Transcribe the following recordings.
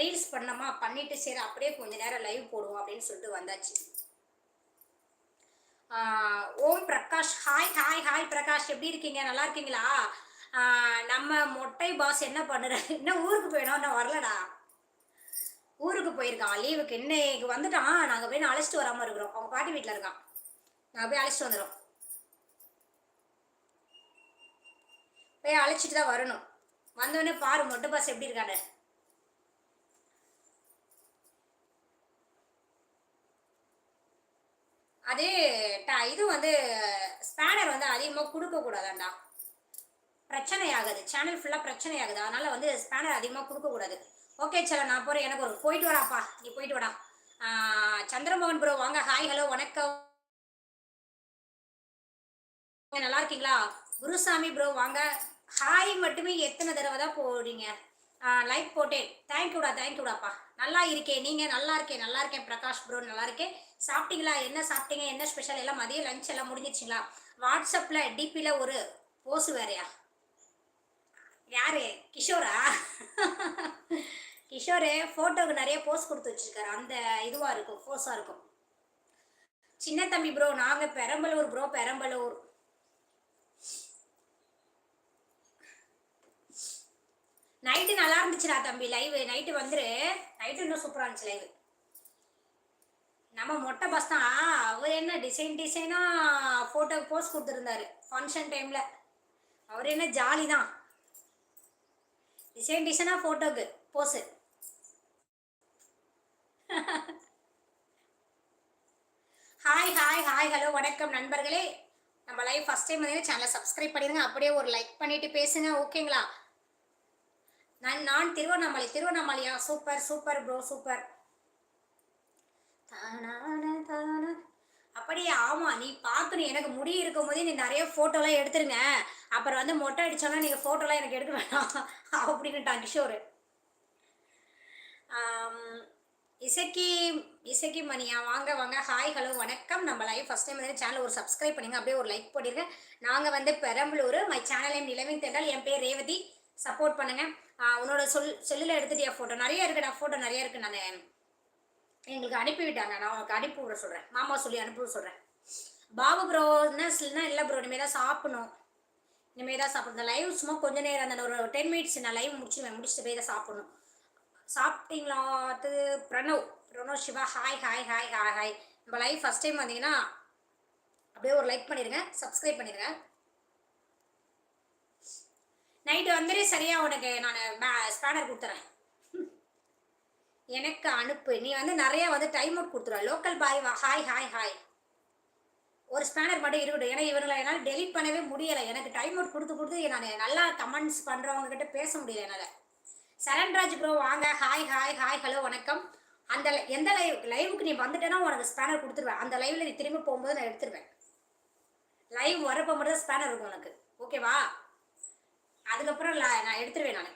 Reels பண்ணோமா பண்ணிட்டு சரி அப்படியே கொஞ்ச நேரம் லைவ் போடுவோம் அப்படின்னு சொல்லிட்டு வந்தாச்சு. Om Prakash. Hi hi hi Prakash. எப்படி இருக்கீங்க? நல்லா இருக்கீங்களா? நம்ம மொட்டை பாஸ் என்ன பண்ணுற இன்னும் ஊருக்கு போயிடும் இன்னும் வரலடா. ஊருக்கு போயிருக்கான். லீவுக்கு இன்னைக்கு வந்துட்டான். நாங்கள் போய் அழைச்சிட்டு வராமல் இருக்கிறோம். அவங்க பாட்டி வீட்டில் இருக்கான். நாங்கள் போய் அழைச்சிட்டு வந்துடும் போய் அழைச்சிட்டு தான் வரணும். வந்தோடனே பாரு மொட்டை பாஸ் எப்படி இருக்கானு அது ட- இது வந்து ஸ்பேனர் வந்து அதிகமாக கொடுக்கக்கூடாதாண்டா பிரச்சனை ஆகுது சேனல் ஃபுல்லாக பிரச்சனை ஆகுது அதனால வந்து ஸ்பேனர் அதிகமாக கொடுக்கக்கூடாது ஓகே சல நான் போகிறேன் எனக்கு ஒரு போயிட்டு வராப்பா நீ போயிட்டு வாடா. சந்திரமோகன் ப்ரோ வாங்க. ஹாய் ஹலோ வணக்கம். நல்லா இருக்கீங்களா? குருசாமி ப்ரோ வாங்க. ஹாய் மட்டுமே எத்தனை தடவை தான் போடுறீங்க லைக் போட்டேன். தேங்க்யூடா தேங்க்யூடாப்பா நல்லா இருக்கேன் நீங்கள் நல்லா இருக்கேன் நல்லா இருக்கேன் பிரகாஷ் ப்ரோ நல்லா இருக்கேன் சாப்பிட்டீங்களா? என்ன சாப்பிட்டீங்க? என்ன ஸ்பெஷல் எல்லாம் மதியம் லஞ்ச் எல்லாம் முடிஞ்சிச்சிங்களா வாட்ஸ்அப்பில் டிபியில் ஒரு போஸ் வேறையா? யாரு? கிஷோரா? கிஷோரு ஃபோட்டோவுக்கு நிறைய போஸ் கொடுத்து வச்சிருக்காரு. அந்த இதுவாக இருக்கும் போஸாக இருக்கும். சின்ன தம்பி ப்ரோ நாங்கள் பெரம்பலூர் ப்ரோ பெரம்பலூர் நைட்டு நல்லா இருந்துச்சுடா தம்பி. லைவ் நைட்டு வந்துரு. நைட்டு இன்னும் சூப்பராக இருந்துச்சு லைவ் நம்ம மொட்டை பஸ் தான். அவர் என்ன டிசைன் டிசைனாக ஃபோட்டோ போஸ்ட் கொடுத்துருந்தாரு. ஃபங்க்ஷன் டைமில் அவர் என்ன ஜாலி தான். டிசைன் டிசைனாக ஃபோட்டோக்கு pose hi hi hi hello வணக்கம் நண்பர்களே. நம்ம லைவ் ஃபஸ்ட் டைம் வந்து சேனலை சப்ஸ்கிரைப் பண்ணிடுங்க அப்படியே ஒரு லைக் பண்ணிட்டு பேசுங்க. ஓகேங்களா நான் நான் Tiruvannamalai திருவண்ணாமலையா? Super super bro super. அப்படியே? ஆமா நீ பார்க்கணும் எனக்கு முடி இருக்கும் போதே நீ நிறைய ஃபோட்டோலாம் எடுத்துருங்க. அப்புறம் வந்து மொட்டை அடிச்சோன்னா நீங்கள் ஃபோட்டோலாம் எனக்கு எடுக்க வேணாம். அப்படின்னுட்டான் கிஷோர். இசக்கி இசக்கி மணியா? வாங்க வாங்க. ஹாய் ஹலோ வணக்கம். நம்ம லைவ் ஃபஸ்ட் டைம் வந்து சேனல் ஒரு சப்ஸ்கிரைப் பண்ணுங்க. அப்படியே ஒரு லைக் போட்டிருங்க. நாங்கள் வந்து பெரம்பலூர் மை சேனல் நேம் நிலவின் தென்றல். என் பேர் ரேவதி. சப்போர்ட் பண்ணுங்க. உன்னோட சொல் செல்லில் எடுத்துட்டியா ஃபோட்டோ நிறைய இருக்குடா ஃபோட்டோ நிறைய இருக்கு நான் எங்களுக்கு அனுப்பிவிட்டாங்க நான் உனக்கு அனுப்பி விட சொல்கிறேன் மாமா சொல்லி அனுப்பி விட சொல்கிறேன் பாபு ப்ரோ என்ன இல்லைன்னா இல்லை ப்ரோ இனிமேல் தான் சாப்பிடணும். இனிமேல் தான் சாப்பிடணும். இந்த லைவ் சும்மா கொஞ்ச நேரம் அந்த ஒரு டென் மினிட்ஸ் நான் லைவ் முடிச்சுடுவேன் முடிச்சுட்டு போய் தான் சாப்பிடணும். சாப்பிட்டீங்களா? அது Pranav. Pranav Siva hi hi hi hi hi நம்ம லைவ் ஃபஸ்ட் டைம் வந்தீங்கன்னா அப்படியே ஒரு லைக் பண்ணிடுங்க சப்ஸ்கிரைப் பண்ணிடுங்க நைட்டு வந்துடு சரியா உனக்கு நான் ஸ்பேனர் கொடுத்துறேன். எனக்கு அனுப்பு. நீ வந்து நிறைய வந்து டைம் அவுட் கொடுத்துருவ லோக்கல் பாய் வா ஹாய் ஹாய் ஹாய் ஒரு ஸ்பேனர் மட்டும் இருக்கட்டும். ஏன்னா இவங்களை என்னால் டெலிட் பண்ணவே முடியலை. எனக்கு டைம் அவுட் கொடுத்து கொடுத்து நான் நல்லா கமெண்ட்ஸ் பண்ணுறவங்ககிட்ட பேச முடியல என்னால். சரண்ராஜ் ப்ரோ வாங்க. ஹாய் ஹாய் ஹாய் ஹலோ வணக்கம். அந்த எந்த லைவ் லைவுக்கு நீ வந்துட்டேன்னா உனக்கு ஸ்பேனர் கொடுத்துருவேன். அந்த லைவில் நீ திரும்பி போகும்போது நான் எடுத்துருவேன். லைவ் வரப்போ மட்டும் தான் ஸ்பேனர் இருக்கும் உனக்கு. ஓகேவா அதுக்கப்புறம் நான் எடுத்துருவேன் நான்.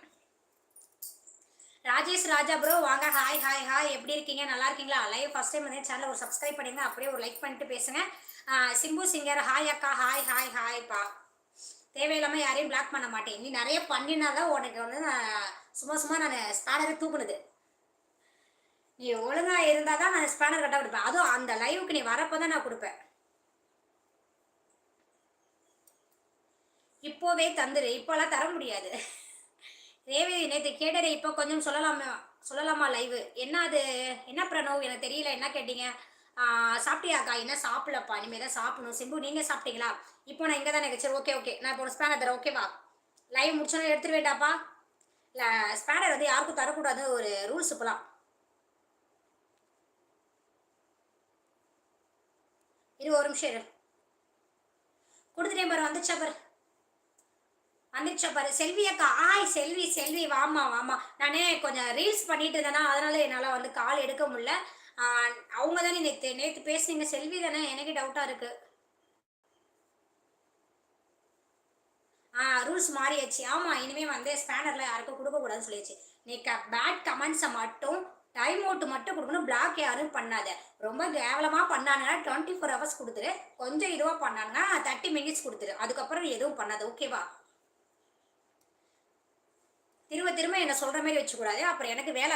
ராஜேஷ் ராஜா ப்ரோ வாங்க ஹாய் ஹாய் ஹாய் எப்படி இருக்கீங்க? நல்லா இருக்கீங்களா? லைவ் ஃபர்ஸ்ட் டைம் வந்து சேனல் ஒரு சப்ஸ்கிரைப் பண்ணிங்க அப்படியே ஒரு லைக் பண்ணிட்டு பேசுங்க. சிம்பு சிங்கர் ஹாய் அக்கா ஹாய் ஹாய் ஹாய்ப்பா தேவையில்லாமல் யாரையும் பிளாக் பண்ண மாட்டேன். நீ நிறைய பண்ணினாதான் உனக்கு வந்து நான் சும்மா சும்மா நான் ஸ்பேனரை தூக்குனது. நீ ஒழுங்காக இருந்தால் தான் நான் ஸ்பேனர் கரெக்டாக கொடுப்பேன் அதுவும் அந்த லைவுக்கு நீ வரப்போ தான் நான் கொடுப்பேன். இப்போவே தந்துரு இப்போலாம் தர முடியாது. ரேவதி நேற்று கேட்டதே இப்போ கொஞ்சம் சொல்லலாமா சொல்லலாமா லைவு என்ன அது என்ன பிரணவ் எனக்கு தெரியல என்ன கேட்டீங்க? சாப்பிட்டியாக்கா? என்ன சாப்பிடலப்பா? இனிமேல் தான் சாப்பிடணும். சிம்பு நீங்கள் சாப்பிட்டீங்களா? இப்போ நான் இங்கே தான் எனக்கு சரி ஓகே ஓகே நான் இப்போ ஒரு ஸ்பேனர் தரேன். ஓகேவா லைவ் முடிச்சோன்னே எடுத்துட்டு வேண்டாப்பா இல்லை ஸ்பேனர் வந்து யாருக்கும் தரக்கூடாது ஒரு ரூல்ஸ் இப்போலாம். இரு ஒரு நிமிஷம் இரு. கொடுத்துட்டேன் பாரு வந்துச்சா பாரு. வந்துச்சா பாரு செல்வி அக்கா ஆய் செல்வி செல்வி வாமா வாமா நானே கொஞ்சம் ரீல்ஸ் பண்ணிட்டு இருந்தேனா அதனால என்னால் வந்து கால் எடுக்க முடியல. அவங்க தானே நேற்று நேற்று பேசுனீங்க செல்வி தானே எனக்கு டவுட்டாக இருக்கு. ஆ ரூல்ஸ் மாறியாச்சு. ஆமாம் இனிமேல் வந்து ஸ்பேனரில் யாருக்கும் கொடுக்கக்கூடாதுன்னு சொல்லியாச்சு. நீ க பேட் கமெண்ட்ஸை மட்டும் டைம் அவுட் மட்டும் கொடுக்கணும் பிளாக் யாரும் பண்ணாத. ரொம்ப கேவலமாக பண்ணாங்கன்னா டுவெண்ட்டி ஃபோர் ஹவர்ஸ் கொடுத்துரு. கொஞ்சம் இதுவாக பண்ணாங்கன்னா தேர்ட்டி மினிட்ஸ் கொடுத்துரு. அதுக்கப்புறம் எதுவும் பண்ணாது ஓகேவா திரும்ப திரும்ப என்ன சொல்கிற மாதிரி வச்சுக்கூடாது. அப்புறம் எனக்கு வேலை